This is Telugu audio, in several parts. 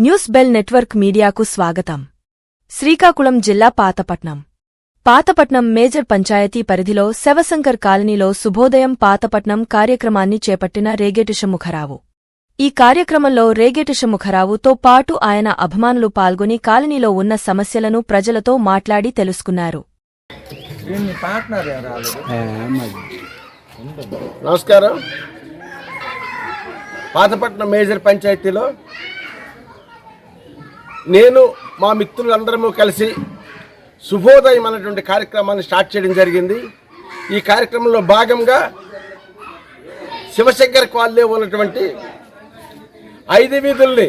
న్యూస్ బెల్ నెట్వర్క్ మీడియాకు స్వాగతం. శ్రీకాకుళం జిల్లా పాతపట్నం. పాతపట్నం మేజర్ పంచాయతీ పరిధిలో శవశంకర్ కాలనీలో శుభోదయం పాతపట్నం కార్యక్రమాన్ని చేపట్టిన రేగేటి షముఖరావు ఈ కార్యక్రమంలో రేగేటి షముఖరావుతో పాటు ఆయన అభిమానులు పాల్గొని కాలనీలో ఉన్న సమస్యలను ప్రజలతో మాట్లాడి తెలుసుకున్నారు. నమస్కారం. పాతపట్నం మేజర్ పంచాయతీలో నేను మా మిత్రులందరము కలిసి శుభోదయం అనేటువంటి కార్యక్రమాన్ని స్టార్ట్ చేయడం జరిగింది. ఈ కార్యక్రమంలో భాగంగా శివశంకర్ కాలనీ ఉన్నటువంటి ఐదు వీధుల్ని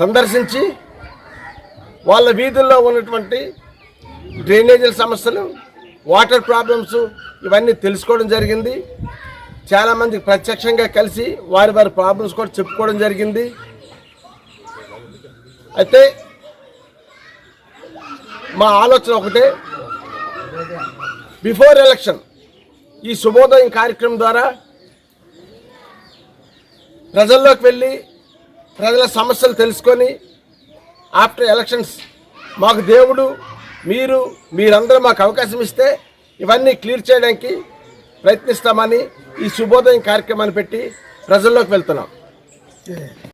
సందర్శించి వాళ్ళ వీధుల్లో ఉన్నటువంటి డ్రైనేజీల సమస్యలు వాటర్ ప్రాబ్లమ్స్ ఇవన్నీ తెలుసుకోవడం జరిగింది. చాలామందికి ప్రత్యక్షంగా కలిసి వారి వారి ప్రాబ్లమ్స్ కూడా చెప్పుకోవడం జరిగింది. అయితే మా ఆలోచన ఒకటే. బిఫోర్ ఎలక్షన్ ఈ శుభోదయం కార్యక్రమం ద్వారా ప్రజల్లోకి వెళ్ళి ప్రజల సమస్యలు తెలుసుకొని ఆఫ్టర్ ఎలక్షన్స్ మాకు దేవుడు మీరు మీరందరూ మాకు అవకాశం ఇస్తే ఇవన్నీ క్లియర్ చేయడానికి ప్రయత్నిస్తామని ఈ శుభోదయం కార్యక్రమాన్ని పెట్టి ప్రజల్లోకి వెళ్తున్నాం.